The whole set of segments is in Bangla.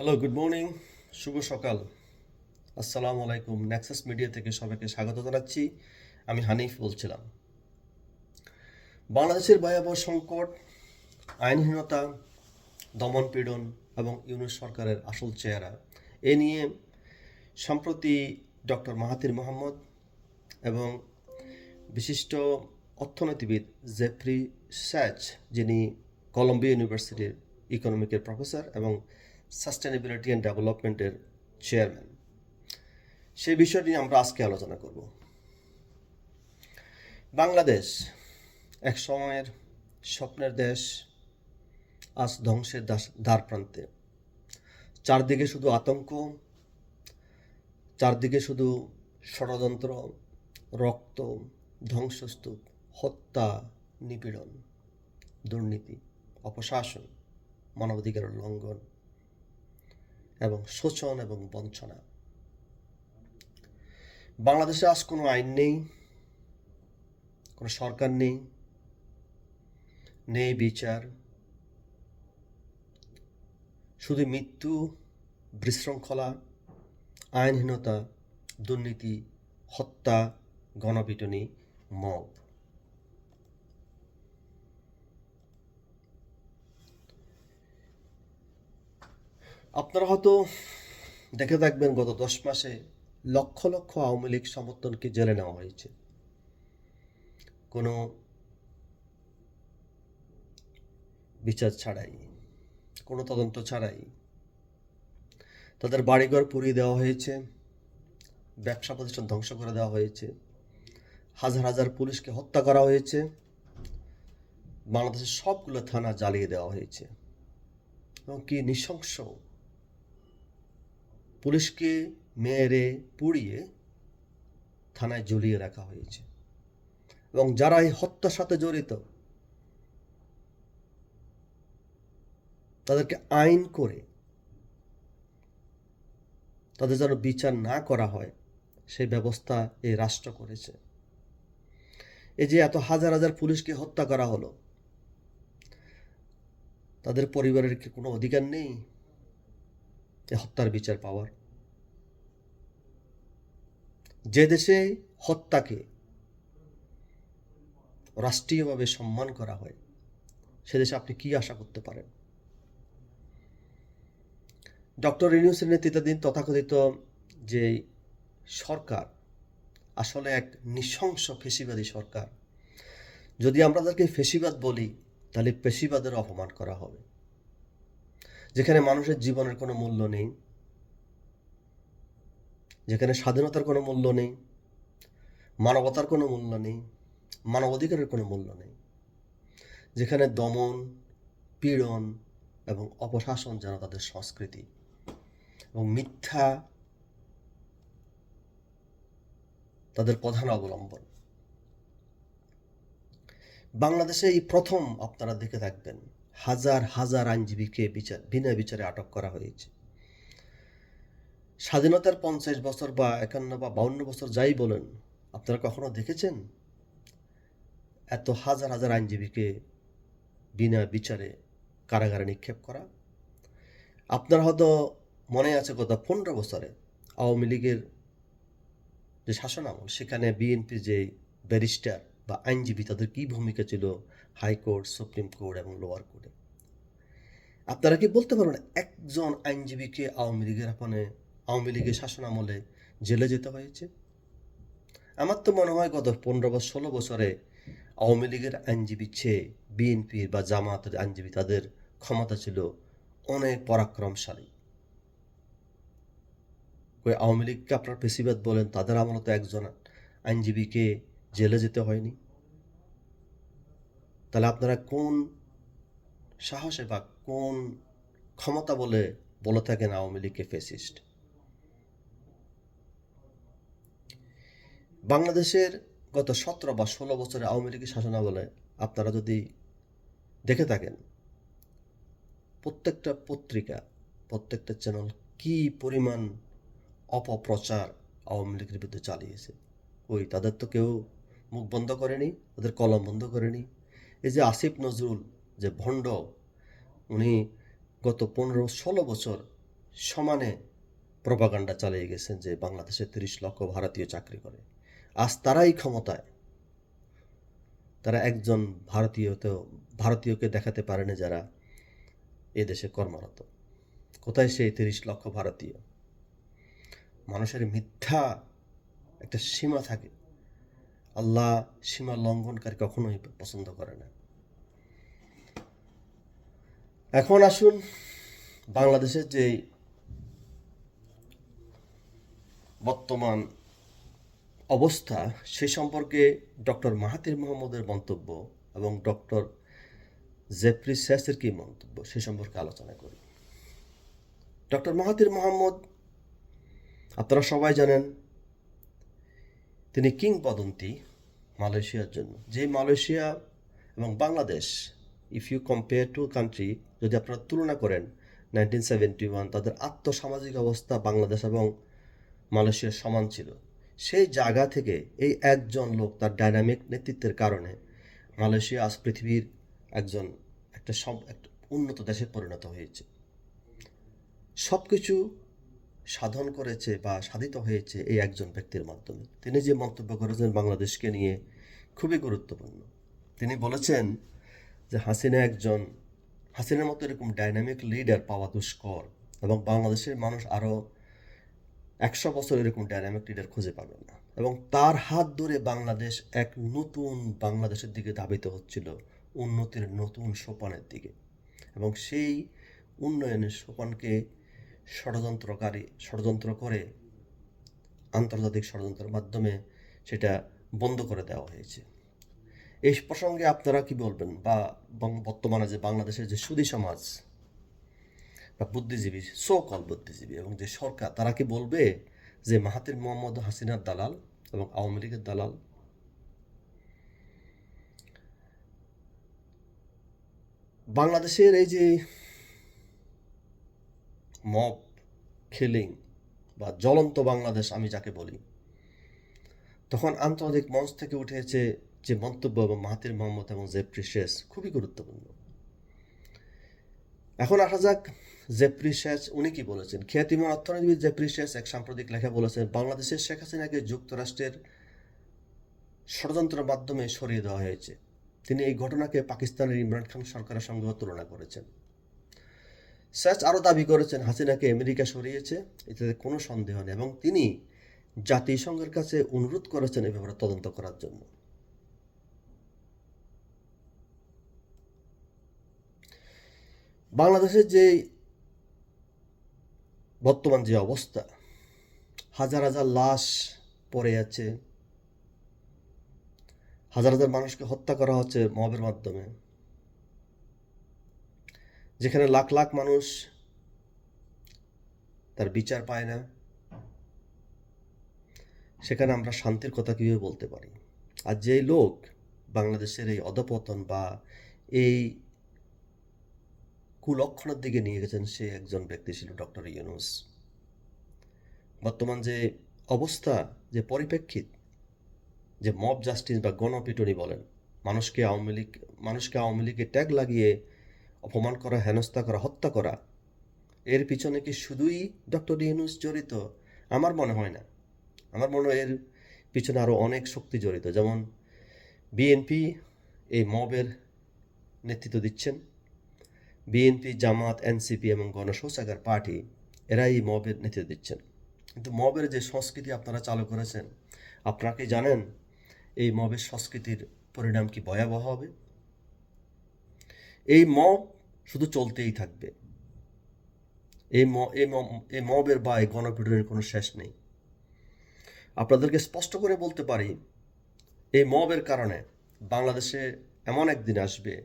হ্যালো গুড মর্নিং শুভ সকাল। আসসালামু আলাইকুম। নেক্সাস মিডিয়া থেকে সবাইকে স্বাগত জানাচ্ছি। আমি হানিফ বলছিলাম। বাংলাদেশের ভয়াবহ সংকট, আইনহীনতা দমনপীড়ন এবং ইউনুস সরকারের আসল চেহারা, এ নিয়ে সম্প্রতি ডক্টর মাহাতির মোহাম্মদ এবং বিশিষ্ট অর্থনীতিবিদ জেফ্রি স্যাচ, যিনি কলম্বিয়া ইউনিভার্সিটির ইকোনমিকের প্রফেসর এবং সাস্টেনেবিলিটি অ্যান্ড ডেভেলপমেন্টের চেয়ারম্যান সেই বিষয়টি আমরা আজকে আলোচনা করব। বাংলাদেশ এক সময়ের স্বপ্নের দেশ, আজ ধ্বংসের দ্বার প্রান্তে। চারদিকে শুধু আতঙ্ক, চারদিকে শুধু ষড়যন্ত্র, রক্ত, ধ্বংসস্তূপ, হত্যা, নিপীড়ন, দুর্নীতি, অপশাসন মানবাধিকারের লঙ্ঘন এবং শোষণ এবং বঞ্চনা। বাংলাদেশে আজ কোনো আইন নেই, কোনো সরকার নেই নেই বিচার। শুধু মৃত্যু, বিশৃঙ্খলা, আইনহীনতা, দুর্নীতি, হত্যা, গণপিটুনি, মব। আপনারা হয়তো দেখে থাকবেন, গত দশ মাসে লক্ষ লক্ষ আওয়ামী লীগ সমর্থনকে জেলে নেওয়া হয়েছে। কোনো বিচার ছাড়াই, কোনো তদন্ত ছাড়াই তাদের বাড়িঘর পুড়িয়ে দেওয়া হয়েছে, ব্যবসা প্রতিষ্ঠান ধ্বংস করে দেওয়া হয়েছে, হাজার হাজার পুলিশকে হত্যা করা হয়েছে, বাংলাদেশের সবগুলো থানা জ্বালিয়ে দেওয়া হয়েছে। এবং কি নৃশংস পুলিশকে মেরে পুড়িয়ে থানায় ঝুলিয়ে রাখা হয়েছে। এবং যারা এই হত্যার সাথে জড়িত, তাদেরকে আইন করে তাদের যেন বিচার না করা হয়, সেই ব্যবস্থা এই রাষ্ট্র করেছে। এই যে এত হাজার হাজার পুলিশকে হত্যা করা হলো, তাদের পরিবারের কি কোনো অধিকার নেই? হত্যার বিচার পাওয়ার। যে দেশে হত্যাকে রাষ্ট্রীয়ভাবে সম্মান করা হয়, সে দেশে আপনি কি আশা করতে পারেন? ডক্টর ইউনুসের নেতৃত্বাধীন তথাকথিত যে সরকার, আসলে এক নৃশংস ফেসিবাদী সরকার। যদি আমরা তাদেরকে ফেসিবাদ বলি, তাহলে পেশিবাদের অপমান করা হবে। যেখানে মানুষের জীবনের কোনো মূল্য নেই, যেখানে স্বাধীনতার কোনো মূল্য নেই, মানবতার কোনো মূল্য নেই, মানবাধিকারের কোনো মূল্য নেই, যেখানে দমন, পীড়ন এবং অপশাসন যেন তাদের সংস্কৃতি এবং মিথ্যা তাদের প্রধান অবলম্বন। বাংলাদেশে এই প্রথম আপনারা দেখে থাকবেন হাজার হাজার আইনজীবীকে বিচার বিনা বিচারে আটক করা হয়েছে। স্বাধীনতার পঞ্চাশ বছর বা একান্ন বা বাউন্ন বছর যাই বলেন, আপনারা কখনো দেখেছেন? এত হাজার হাজার আইনজীবীকে বিনা বিচারে কারাগারে নিক্ষেপ করা? আপনার হয়তো মনে আছে গত পনেরো বছরে আওয়ামী লীগের যে শাসন আমল সেখানে বিএনপি যে ব্যারিস্টার বা আইনজীবী, তাদের কী ভূমিকা ছিল? হাইকোর্ট সুপ্রিম কোর্ট এবং লোয়ার কোর্টে। আপনারা কি বলতে পারবেন একজন আইনজীবীকে আওয়ামী লীগের আপনে, আওয়ামী লীগের শাসন আমলে জেলে যেতে হয়েছে? আমার তো মনে হয় গত পনেরো বা ষোলো বছরে আওয়ামী লীগের আইনজীবী চেয়ে বিএনপির বা জামাতের আইনজীবী তাদের ক্ষমতা ছিল অনেক পরাক্রমশালী। ওই আওয়ামী লীগকে আপনার পেশিবাদ বলেন, তাদের আমলে তো একজন আইনজীবীকে জেলে যেতে হয়নি। তাহলে আপনারা কোন সাহসে বা কোন ক্ষমতা বলে বলে থাকেন আওয়ামী লীগকে ফেসিস্ট বাংলাদেশের গত সতেরো বা ষোলো বছরে আওয়ামী লীগের শাসনামলে আপনারা যদি দেখে থাকেন, প্রত্যেকটা পত্রিকা, প্রত্যেকটা চ্যানেল কি পরিমাণ অপপ্রচার আওয়ামী লীগের বিরুদ্ধে চালিয়েছে? ওই তাদের তো কেউ মুখ বন্ধ করেনি, তাদের কলম বন্ধ করেনি। এই যে আসিফ নজরুল যে ভণ্ড, উনি গত পনেরো ষোলো বছর সমানে প্রপাগান্ডা চালিয়ে গেছেন যে বাংলাদেশে তিরিশ লক্ষ ভারতীয় চাকরি করে। আজ তারাই ক্ষমতায়। তারা একজন ভারতীয়তেও ভারতীয়কে দেখাতে পারেনি যারা এ দেশে কর্মরত। কোথায় সেই তিরিশ লক্ষ ভারতীয়? মানুষের মিথ্যা একটা সীমা থাকে। আল্লাহ সীমা লঙ্ঘনকারী কখনোই পছন্দ করে না। এখন আসুন বাংলাদেশের যে বর্তমান অবস্থা, সে সম্পর্কে ডক্টর মাহাতির মোহাম্মদের মন্তব্য এবং ডক্টর জেফরি স্যাসের কি মন্তব্য, সে সম্পর্কে আলোচনা করি। ডক্টর মাহাতির মোহাম্মদ, আপনারা সবাই জানেন, তিনি কিংবদন্তি মালয়েশিয়ার জন্য। যে মালয়েশিয়া এবং Bangladesh if you compare to country যদি আপনারা তুলনা করেন নাইনটিন সেভেন্টি ওয়ান তাদের আত্মসামাজিক অবস্থা বাংলাদেশ এবং মালয়েশিয়ার সমান ছিল। সেই জায়গা থেকে এই একজন লোক তার ডাইনামিক নেতৃত্বের কারণে মালয়েশিয়া আজ পৃথিবীর একজন একটা সব একটা উন্নত দেশে পরিণত হয়েছে। সব কিছু সাধন করেছে বা সাধিত হয়েছে এই একজন ব্যক্তির মাধ্যমে। তিনি যে মন্তব্য করেছেন বাংলাদেশকে নিয়ে খুবই গুরুত্বপূর্ণ। তিনি বলেছেন যে হাসিনা একজন, হাসিনার মতো এরকম ডাইনামিক লিডার পাওয়া দুষ্কর এবং বাংলাদেশের মানুষ আরও একশো বছর এরকম ডাইনামিক লিডার খুঁজে পাবেন না। এবং তার হাত ধরে বাংলাদেশ এক নতুন বাংলাদেশের দিকে ধাবিত হচ্ছিল, উন্নতির নতুন সোপানের দিকে। এবং সেই উন্নয়নের সোপানকে ষড়যন্ত্রকারী, ষড়যন্ত্র করে আন্তর্জাতিক ষড়যন্ত্রের মাধ্যমে সেটা বন্ধ করে দেওয়া হয়েছে। এই প্রসঙ্গে আপনারা কি বলবেন? বা বর্তমানে যে বাংলাদেশের যে সুদী সমাজ, বা বুদ্ধিজীবী সোকল বুদ্ধিজীবী এবং যে সরকার, তারা কি বলবে যে মাহাতির মোহাম্মদ হাসিনার দালাল এবং আওয়ামী লীগের দালাল? বাংলাদেশের এই যে মব খিলিং বা জ্বলন্ত বাংলাদেশ আমি যাকে বলি। তখন আন্তর্জাতিক মঞ্চ থেকে উঠেছে যে মন্তব্য এবং মাহাতির মোহাম্মদ এবং জেফ্রি শেষ খুবই গুরুত্বপূর্ণ। এখন আসা যাক জেফ্রি শেষ, উনি কি বলেছেন? খ্যাতিমান অর্থনীতিবিদ জেফ্রি শেষ এক সাম্প্রতিক লেখা বলেছেন, বাংলাদেশের শেখ হাসিনাকে যুক্তরাষ্ট্রের ষড়যন্ত্রের মাধ্যমে সরিয়ে দেওয়া হয়েছে। তিনি এই ঘটনাকে পাকিস্তানের ইমরান খান সরকারের সঙ্গেও তুলনা করেছেন। স্যাচ আরও দাবি করেছেন, হাসিনাকে আমেরিকা সরিয়েছে এতে কোনো সন্দেহ নেই এবং তিনি জাতিসংঘের কাছে অনুরোধ করেছেন এ ব্যাপারে তদন্ত করার জন্য। বাংলাদেশের যে বর্তমান যে অবস্থা, হাজার হাজার লাশ পড়ে আছে, হাজার হাজার মানুষকে হত্যা করা হচ্ছে মবের মাধ্যমে। যেখানে লাখ লাখ মানুষ তার বিচার পায় না, সেখানে আমরা শান্তির কথা কীভাবে বলতে পারি? আর যেই লোক বাংলাদেশের এই অধপতন বা এই কুলক্ষণের দিকে নিয়ে গেছেন, সে একজন ব্যক্তি ছিল ডক্টর ইউনুস। বর্তমান যে অবস্থা, যে পরিপ্রেক্ষিত, যে মব জাস্টিস বা গণপিটুনি বলেন, মানুষকে আওয়ামী লীগ, মানুষকে আওয়ামী লীগের ট্যাগ লাগিয়ে অপমান করা, হেনস্থা করা, হত্যা করা, এর পিছনে কি শুধুই ডক্টর ইউনুস জড়িত? আমার মনে হয় না। আমার মনে হয় এর পিছনে আরও অনেক শক্তি জড়িত। যেমন বিএনপি এই মবের নেতৃত্ব দিচ্ছেন। বিএনপি, জামাত, এনসিপি এবং গণশৌচাগার পার্টি এরা এই মবের নেতৃত্ব দিচ্ছেন। কিন্তু মবের যে সংস্কৃতি আপনারা চালু করেছেন, আপনারা কি জানেন এই মবের সংস্কৃতির পরিণাম কি ভয়াবহ হবে? এই মব শুধু চলতেই থাকবে। এই ম, এই ম- এই মবের বা এই গণপিটনের কোনো শেষ নেই। আপনাদেরকে স্পষ্ট করে বলতে পারি, এই মবের কারণে বাংলাদেশে এমন একদিন আসবে,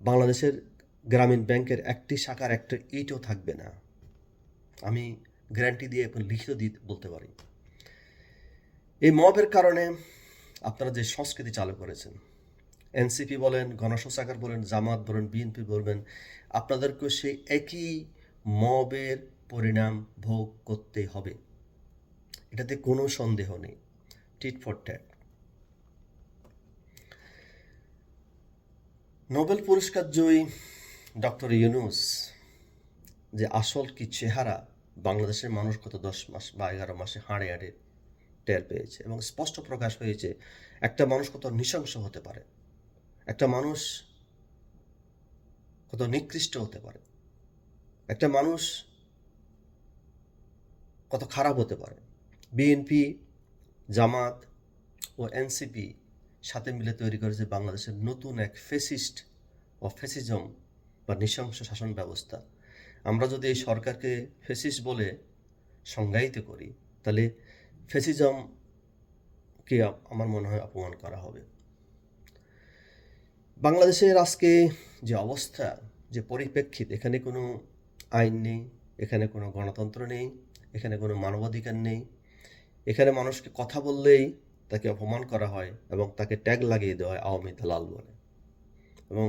বাংলাদেশের গ্রামীণ ব্যাংকের একটি শাখার একটা ইটও থাকবে না। আমি গ্যারান্টি দিয়ে এখন লিখিত দিয়ে বলতে পারি। এই মবের কারণে আপনারা যে সংস্কৃতি চালু করেছেন এনসিপি বলেন গণশোষাগার বলেন, জামাত বলেন, বিএনপি বলবেন, আপনাদেরকে সেই একই মবের পরিণাম ভোগ করতে হবে। এটাতে কোনো সন্দেহ নেই। টিট ফর ট্যাট নোবেল পুরস্কার জয়ী ডক্টর ইউনুস, যে আসল কি চেহারা, বাংলাদেশের মানুষ গত দশ মাস বা এগারো মাসে হাড়ে হাড়ে টের পেয়েছে এবং স্পষ্ট প্রকাশ হয়েছে, একটা মানুষ কত নৃশংস হতে পারে। একটা মানুষ কত নিকৃষ্ট হতে পারে? একটা মানুষ কত খারাপ হতে পারে? বিএনপি জামাত ও এনসিপি সাথে মিলে তৈরি করেছে বাংলাদেশের নতুন এক ফেসিস্ট ও ফেসিজম বা নৃশংস শাসন ব্যবস্থা। আমরা যদি এই সরকারকে ফেসিস্ট বলে সংজ্ঞায়িত করি, তাহলে ফেসিজমকে আমার মনে হয় অপমান করা হবে। বাংলাদেশের আজকে যে অবস্থা, যে পরিপ্রেক্ষিত, এখানে কোনো আইন নেই, এখানে কোনো গণতন্ত্র নেই, এখানে কোনো মানবাধিকার নেই, এখানে মানুষকে কথা বললেই তাকে অপমান করা হয় এবং তাকে ট্যাগ লাগিয়ে দেওয়া হয় আওয়ামী দালাল বলে। এবং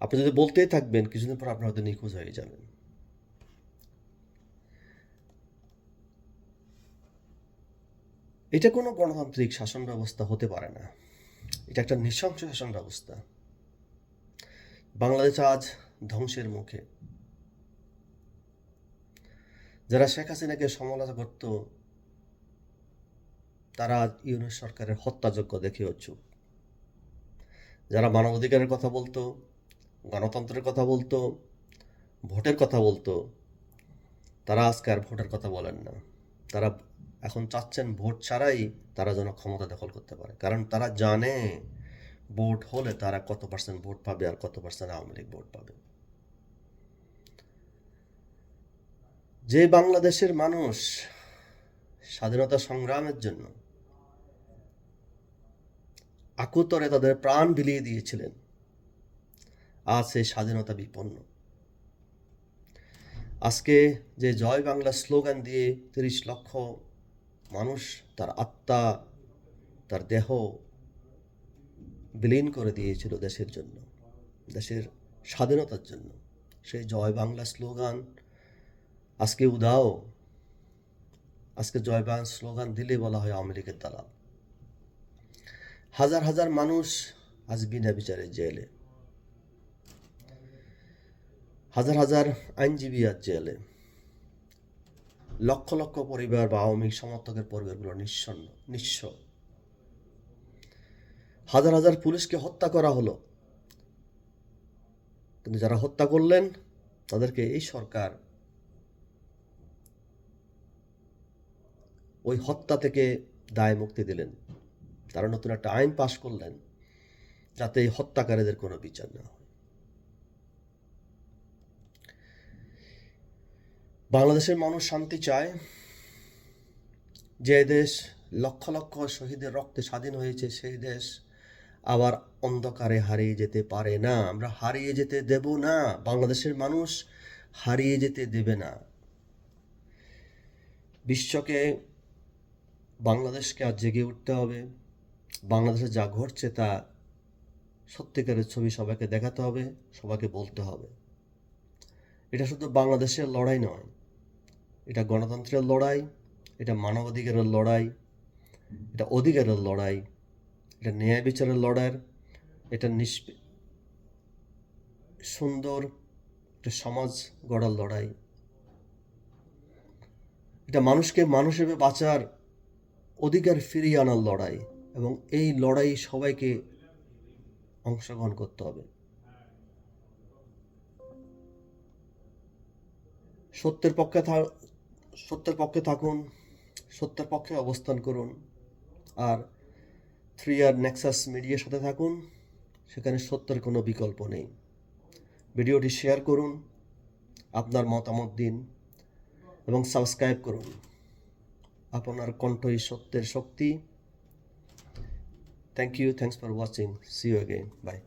আপনি যদি বলতেই থাকবেন, কিছুদিন পর আপনার হয়তো নিখোঁজ হয়ে যাবেন। এটা কোনো গণতান্ত্রিক শাসন ব্যবস্থা হতে পারে না। এটা একটা নৃশংস শাসন ব্যবস্থা। বাংলাদেশ আজ ধ্বংসের মুখে। যারা শেখ হাসিনাকে সমালোচনা করত, তারা আজ ইউনুস সরকারের হত্যাযোগ্য দেখে চুপ যারা মানবাধিকারের কথা বলতো, গণতন্ত্রের কথা বলতো, ভোটের কথা বলতো, তারা আজকে আর ভোটের কথা বলেন না। তারা এখন চাচ্ছেন ভোট ছাড়াই তারা যেন ক্ষমতা দখল করতে পারে। কারণ তারা জানে ভোট হলে তারা কত পার্সেন্ট ভোট পাবে আর কত পার্সেন্ট আওয়ামী লীগ ভোট পাবে? যে বাংলাদেশের মানুষ স্বাধীনতা সংগ্রামের জন্য আকুতরে তাদের প্রাণ বিলিয়ে দিয়েছিলেন, আজ সেই স্বাধীনতা বিপন্ন। আজকে যে জয় বাংলা স্লোগান দিয়ে তিরিশ লক্ষ মানুষ তার আত্মা, তার দেহ বিলীন করে দিয়েছিল দেশের জন্য, দেশের স্বাধীনতার জন্য। সেই জয় বাংলা স্লোগান, আজকে উদাও, আজকে জয় বাংলা স্লোগান দিলে বলা হয় আওয়ামী লীগের হাজার হাজার মানুষ আজ বিনা বিচারে জেলে। হাজার হাজার আইনজীবী আজ জেলে। লক্ষ লক্ষ পরিবার বা আওয়ামী সমর্থকের পরিবারগুলো নিঃসন্ন নিঃস্ব। হাজার হাজার পুলিশকে হত্যা করা হলো। কিন্তু যারা হত্যা করলেন, তাদেরকে এই সরকার ওই হত্যা থেকে দায় মুক্তি দিলেন। তারা নতুন একটা আইন পাশ করলেন, যাতে এই হত্যাকারীদের কোনো বিচার না হয়। বাংলাদেশের মানুষ শান্তি চায়। যে দেশ লক্ষ লক্ষ শহীদের রক্তে স্বাধীন হয়েছে, সেই দেশ আবার অন্ধকারে হারিয়ে যেতে পারে না। আমরা হারিয়ে যেতে দেব না। বাংলাদেশের মানুষ হারিয়ে যেতে দেবে না। বিশ্বকে বাংলাদেশকে আজ জেগে উঠতে হবে। বাংলাদেশে যা ঘটছে তা সত্যিকারের ছবি সবাইকে দেখাতে হবে, সবাইকে বলতে হবে। এটা শুধু বাংলাদেশের লড়াই নয়, এটা গণতন্ত্রের লড়াই, এটা মানবাধিকারের লড়াই, এটা অধিকারের লড়াই। এটা ন্যায় বিচারের লড়াইয়ের, এটা নিষ্প সুন্দর একটা সমাজ গড়ার লড়াই। এটা মানুষকে মানুষ হিসেবে বাঁচার অধিকার ফিরিয়ে আনার লড়াই এবং এই লড়াই সবাইকে অংশগ্রহণ করতে হবে। সত্যের পক্ষে সত্যের পক্ষে থাকুন, সত্যের পক্ষে অবস্থান করুন। আর থ্রি আর নেক্সাস মিডিয়ার সাথে থাকুন, সেখানে সত্যের কোনো বিকল্প নেই। ভিডিওটি শেয়ার করুন, আপনার মতামত দিন এবং সাবস্ক্রাইব করুন। আপনার কণ্ঠই সত্যের শক্তি। Thank you thanks for watching see you again bye